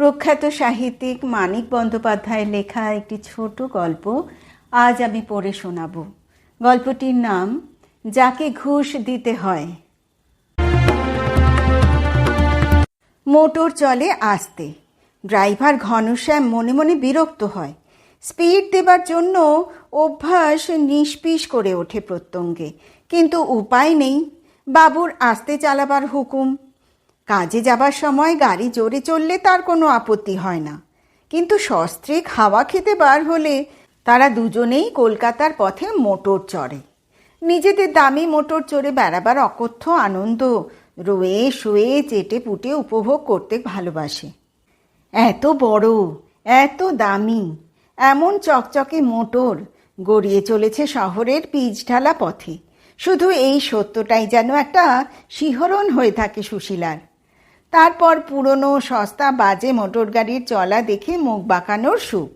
প্রখ্যাত সাহিত্যিক মানিক বন্দ্যোপাধ্যায়ের লেখা একটি ছোট গল্প আজ আমি পড়ে শোনাব। গল্পটির নাম, যাকে ঘুষ দিতে হয়। মোটর চলে আসতে। ড্রাইভার ঘনশ্যাম মনে মনে বিরক্ত হয়। স্পিড দেবার জন্য অভ্যাস নিষ্পিস করে ওঠে প্রত্যঙ্গে। কিন্তু উপায় নেই। বাবুর আস্তে চালাবার হুকুম। কাজে যাবার সময় গাড়ি জোরে চললে তার কোনো আপত্তি হয় না। কিন্তু সস্ত্রে খাওয়া খেতে বার হলে তারা দুজনেই কলকাতার পথে মোটর চড়ে। নিজেদের দামি মোটর চড়ে বেড়াবার অকথ্য আনন্দ রোয়ে শুয়ে চেটে পুটে উপভোগ করতে ভালোবাসে। এত বড়, এত দামি, এমন চকচকে মোটর গড়িয়ে চলেছে শহরের পিচ ঢালা পথে। শুধু এই সত্যটাই যেন একটা শিহরণ হয়ে থাকে সুশীলার। তারপর পুরনো সস্তা বাজে মোটর গাড়ির চলা দেখে মুখ বাঁকানোর সুখ।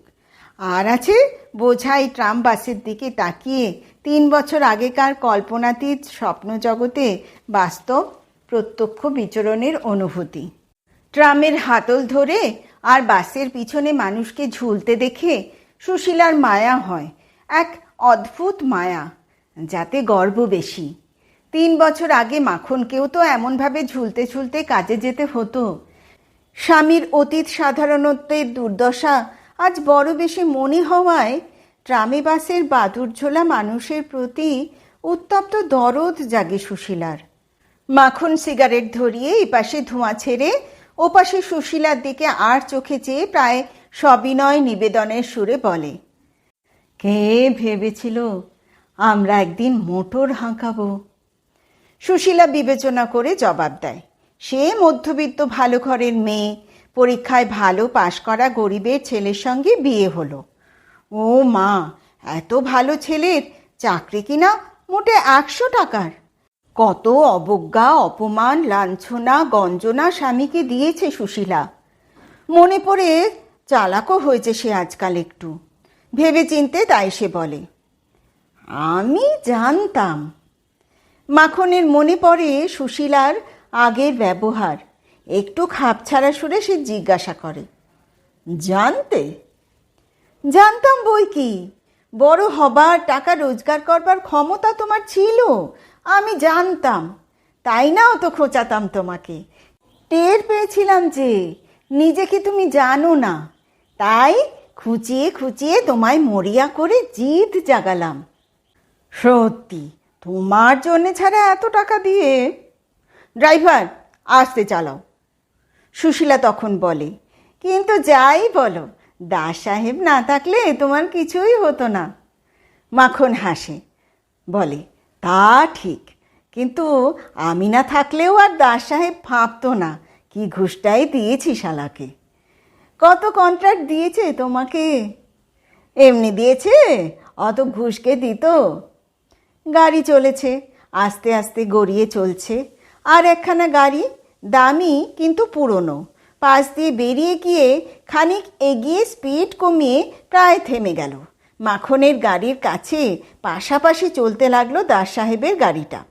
আর আছে বোঝাই ট্রাম বাসের দিকে তাকিয়ে তিন বছর আগেকার কল্পনাতীত স্বপ্ন জগতে বাস্তব প্রত্যক্ষ বিচরণের অনুভূতি। ট্রামের হাতল ধরে আর বাসের পিছনে মানুষকে ঝুলতে দেখে সুশীলার মায়া হয়, এক অদ্ভুত মায়া, যাতে গর্ব বেশি। তিন বছর আগে মাখনকেও তো এমনভাবে ঝুলতে ঝুলতে কাজে যেতে হতো। স্বামীর অতীত সাধারণত্বের দুর্দশা আজ বড় বেশি মনে হওয়ায় ট্রামে বাসের বাদুর ঝোলা মানুষের প্রতি উত্তপ্ত দরদ জাগে সুশীলার। মাখন সিগারেট ধরিয়ে এপাশে ধোঁয়া ছেড়ে ওপাশে সুশীলার দিকে আর চোখে চেয়ে প্রায় সবিনয় নিবেদনের সুরে বলে, কে ভেবেছিল আমরা একদিন মোটর হাঁকাবো? সুশীলা বিবেচনা করে জবাব দেয়। সে মধ্যবিত্ত ভালো ঘরের মেয়ে, পরীক্ষায় ভালো পাশ করা গরিবের ছেলের সঙ্গে বিয়ে হলো। ও মা, এত ভালো ছেলের চাকরি কিনা মোটে একশো টাকার। কত অবজ্ঞা, অপমান, লাঞ্ছনা, গঞ্জনা স্বামীকে দিয়েছে সুশীলা। মনে পড়ে চালাকও হয়েছে সে আজকাল একটু। ভেবে চিনতে তাই সে বলে, আমি জানতাম মাখনের মনে পড়ে সুশীলার আগের ব্যবহার। একটু খাপ ছাড়া সুরে সে জিজ্ঞাসা করে, জানতে? জানতাম বই কি? বড় হবার টাকা রোজগার করবার ক্ষমতা তোমার ছিল, আমি জানতাম। তাই না অত খোঁচাতাম তোমাকে? টের পেয়েছিলাম যে নিজেকে তুমি জানো না। তাই খুঁচিয়ে খুঁচিয়ে তোমায় মরিয়া করে জিদ জাগালাম। সত্যি তোমার জন্যে ছাড়া এত টাকা দিয়ে? ড্রাইভার, আসতে চালাও। সুশীলা তখন বলে, কিন্তু যাই বলো, দাস সাহেব না থাকলে তোমার কিছুই হতো না। মাখন হাসে, বলে, তা ঠিক, কিন্তু আমি না থাকলেও আর দাস সাহেব ফাঁপতো না। কি ঘুষটাই দিয়েছি শালাকে। কত কন্ট্রাক্ট দিয়েছে তোমাকে? এমনি দিয়েছে? অত ঘুষকে দিত? গাড়ি চলেছে, আস্তে আস্তে গড়িয়ে চলছে। আর একখানা গাড়ি, দামি কিন্তু পুরনো। পাশ দিয়ে বেরিয়ে গিয়ে খানিক এগিয়ে স্পিড কমিয়ে প্রায় থেমে গেল। মাখনের গাড়ির কাছে পাশাপাশি চলতে লাগল দাস সাহেবের গাড়িটা।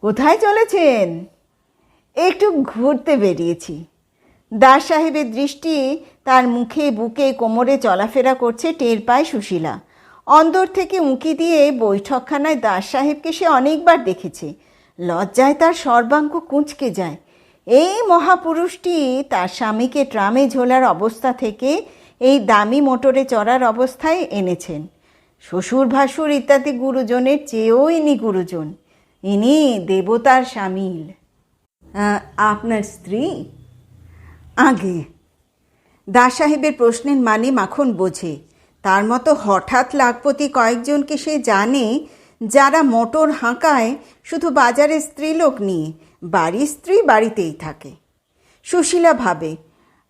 কোথায় চলেছেন? একটু ঘুরতে বেরিয়েছি। দাস সাহেবের দৃষ্টি তার মুখে বুকে কোমরে চলাফেরা করছে টের পায় সুশীলা। অন্দর থেকে উঁকি দিয়ে বৈঠকখানায় দাস সাহেবকে সে অনেকবার দেখেছে। লজ্জায় তার সর্বাঙ্গ কুঁচকে যায়। এই মহাপুরুষটি তার স্বামীকে ট্রামে ঝোলার অবস্থা থেকে এই দামি মোটরে চড়ার অবস্থায় এনেছেন। শ্বশুর, ভাসুর ইত্যাদি গুরুজনের চেয়েও ইনি গুরুজন। ইনি দেবতার সামিল। আপনার স্ত্রী? আগে। দাস সাহেবের প্রশ্নের মানে মাখন বোঝে। তার মতো হঠাৎ লাখপতি কয়েকজনকে সে জানে যারা মোটর হাঁকায়, শুধু বাজারে স্ত্রীলোক নিয়ে, বাড়ির স্ত্রী বাড়িতেই থাকে। সুশীলা ভাবে,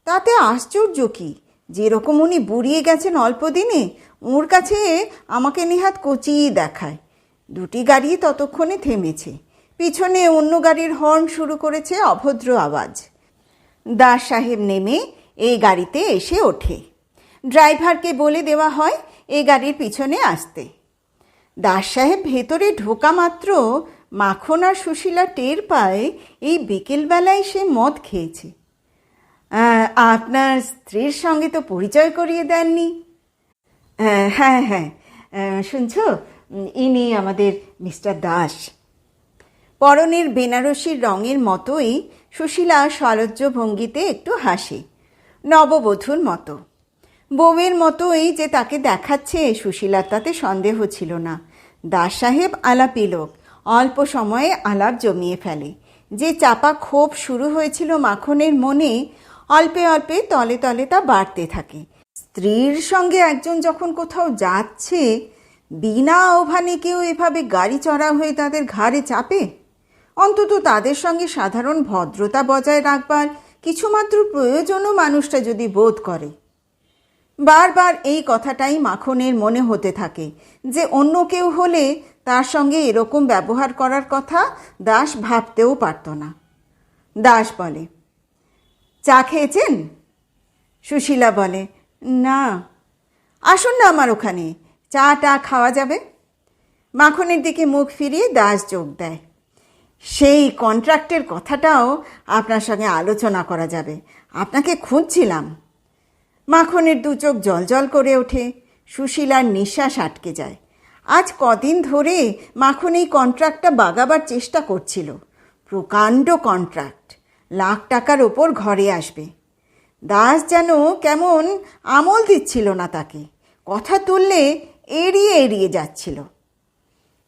তাতে আশ্চর্য কি? যেরকম উনি বুড়িয়ে গেছেন অল্প দিনে, ওর কাছে আমাকে নেহাত কচিই দেখায়। দুটি গাড়ি ততক্ষণে থেমেছে। পিছনে অন্য গাড়ির হর্ন শুরু করেছে অভদ্র আওয়াজ। দাস সাহেব নেমে এই গাড়িতে এসে ওঠে। ড্রাইভারকে বলে দেওয়া হয় এই গাড়ির পিছনে আসতে। দাস সাহেব ভেতরে ঢোকা মাত্র মাখন আর সুশীলা টের পায় এই বিকেলবেলায় সে মদ খেয়েছে। আপনার স্ত্রীর সঙ্গে তো পরিচয় করিয়ে দেননি। হ্যাঁ হ্যাঁ। শুনছো? ইনি আমাদের মিস্টার দাস। পরনের বেনারসির রঙের মতোই সুশীলা সলজ্জ ভঙ্গিতে একটু হাসে, নববধূর মতো। বউয়ের মতোই যে তাকে দেখাচ্ছে সুশীলার তাতে সন্দেহ ছিল না। দাস সাহেব আলাপি লোক, অল্প সময়ে আলাপ জমিয়ে ফেলে। যে চাপা ক্ষোভ শুরু হয়েছিল মাখনের মনে, অল্পে অল্পে তলে তলে তা বাড়তে থাকে। স্ত্রীর সঙ্গে একজন যখন কোথাও যাচ্ছে, বিনা আহ্বানে কেউ এভাবে গাড়ি চড়া হয়ে তাদের ঘাড়ে চাপে? অন্তত তাদের সঙ্গে সাধারণ ভদ্রতা বজায় রাখবার কিছুমাত্র প্রয়োজনও মানুষটা যদি বোধ করে। বারবার এই কথাটাই মাখনের মনে হতে থাকে যে অন্য কেউ হলে তার সঙ্গে এরকম ব্যবহার করার কথা দাস ভাবতেও পারত না। দাস বলে, চা খেয়েছেন? সুশীলা বলে, না। আসুন না আমার ওখানে চা টা খাওয়া যাবে? মাখনের দিকে মুখ ফিরিয়ে দাস যোগ দেয়, সেই কন্ট্রাক্টের কথাটাও আপনার সঙ্গে আলোচনা করা যাবে। আপনাকে খুঁজছিলাম। মাখনের দু চোখ জল করে ওঠে। সুশীলার নিঃশ্বাস আটকে যায়। আজ কদিন ধরে মাখন এই কন্ট্রাক্টটা বাগাবার চেষ্টা করছিল। প্রকাণ্ড কন্ট্রাক্ট। লাখ টাকার ওপর ঘরে আসবে। দাস যেন কেমন আমল দিচ্ছিল না তাকে। কথা তুললে এড়িয়ে এড়িয়ে যাচ্ছিল।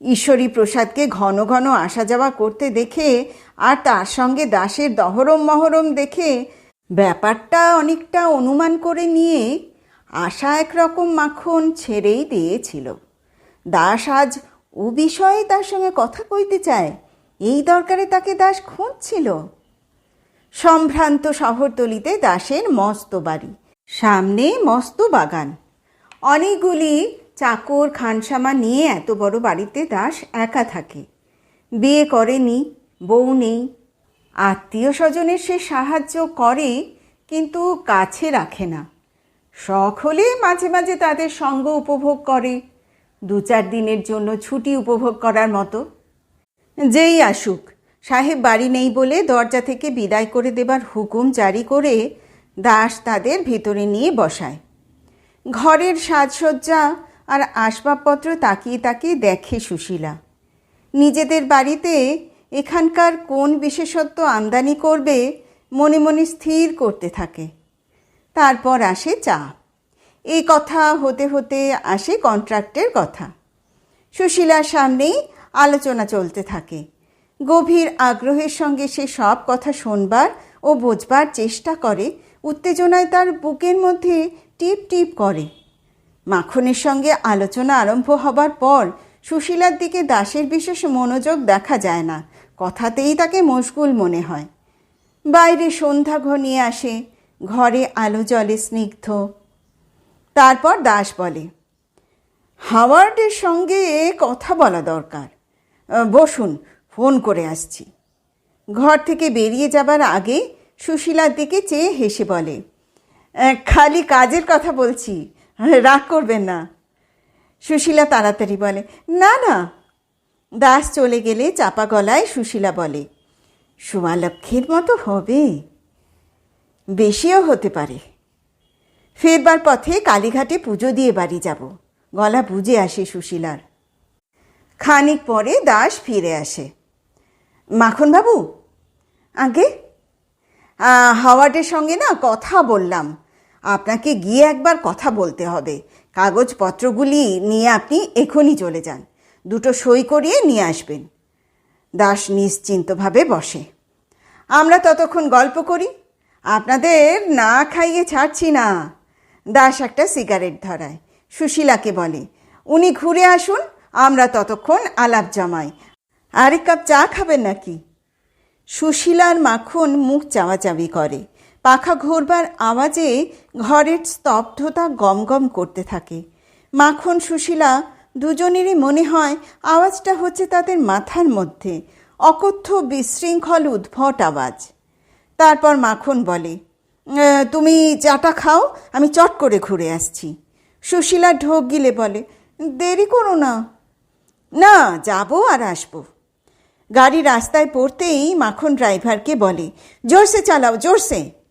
ঈশ্বরী প্রসাদকে ঘন ঘন আসা যাওয়া করতে দেখে আর তার সঙ্গে দাসের দহরম মহরম দেখে ব্যাপারটা অনেকটা অনুমান করে নিয়ে আশা একরকম মাখন ছেড়েই দিয়েছিল। দাস আজ ও বিষয়ে তার সঙ্গে কথা কইতে চায়, এই দরকারে তাকে দাস খুঁজছিল। সম্ভ্রান্ত শহরতলিতে দাসের মস্ত বাড়ি, সামনে মস্ত বাগান। অনেকগুলি চাকর খানসামা নিয়ে এত বড় বাড়িতে দাস একা থাকে। বিয়ে করেনি, বউ নেই আত্মীয় স্বজনের সে সাহায্য করে, কিন্তু কাছে রাখে না। শখ হলে মাঝে মাঝে তাদের সঙ্গ উপভোগ করে। দু চার দিনের জন্য ছুটি উপভোগ করার মতো। যেই আসুক, সাহেব বাড়ি নেই বলে দরজা থেকে বিদায় করে দেবার হুকুম জারি করে দাস তাদের ভিতরে নিয়ে বসায়। ঘরের সাজসজ্জা আর আসবাবপত্র তাকিয়ে তাকিয়ে দেখে সুশীলা। নিজেদের বাড়িতে এখানকার কোন বিশেষত্ব আমদানি করবে মনে মনে স্থির করতে থাকে। তারপর আসে চা। এই কথা হতে হতে আসে কন্ট্রাক্টের কথা। সুশীলার সামনেই আলোচনা চলতে থাকে। গভীর আগ্রহের সঙ্গে সে সব কথা শোনবার ও বোঝবার চেষ্টা করে, উত্তেজনায় তার বুকের মধ্যে টিপ টিপ করে। মাখনের সঙ্গে আলোচনা আরম্ভ হবার পর সুশীলার দিকে দাসের বিশেষ মনোযোগ দেখা যায় না। কথাতেই তাকে মশগুল মনে হয়। বাইরে সন্ধ্যা ঘনিয়ে আসে, ঘরে আলো জলে স্নিগ্ধ। তারপর দাস বলে, হাওয়ার্ডের সঙ্গে কথা বলা দরকার। বসুন, ফোন করে আসছি। ঘর থেকে বেরিয়ে যাবার আগে সুশীলার দিকে চেয়ে হেসে বলে খালি কাজের কথা বলছি। রাগ করবেন না। সুশীলা তাড়াতাড়ি বলে, না না। দাস চলে গেলে চাপা গলায় সুশীলা বলে সুমালক্ষীর মতো হবে। বেশিও হতে পারে। ফেরবার পথে কালীঘাটে পুজো দিয়ে বাড়ি যাব। গলা বুঝে আসে সুশীলার। খানিক পরে দাস ফিরে আসে, মাখনবাবু, আগে হাওয়ার্ডের সঙ্গে না কথা বললাম। আপনাকে গিয়ে একবার কথা বলতে হবে। কাগজপত্রগুলি নিয়ে আপনি এখনই চলে যান। দুটো সই করিয়ে নিয়ে আসবেন। দাস নিশ্চিন্তভাবে বসে। আমরা ততক্ষণ গল্প করি। আপনাদের না খাইয়ে ছাড়ছি না। দাস একটা সিগারেট ধরায়। সুশীলাকে বলে, উনি ঘুরে আসুন, আমরা ততক্ষণ আলাপ জমাই। আরেক কাপ চা খাবেন নাকি? সুশীলার মাখন মুখ চাওয়াচাবি করে। পাখা ঘোরবার আওয়াজে ঘরের স্তব্ধতা গমগম করতে থাকে। মাখন সুশীলা দুজনেরই মনে হয় আওয়াজটা হচ্ছে তাদের মাথার মধ্যে অকথ্য বিশৃঙ্খল উদ্ভট আওয়াজ। তারপর মাখন বলে "আহ, তুমি চাটা খাও আমি চট করে ঘুরে আসছি। সুশীলা ঢোক গিলে বলে দেরি করো না। না যাব আর আসব। গাড়ি রাস্তায় পড়তেই মাখন ড্রাইভারকে বলে জোরসে চালাও জোরসে।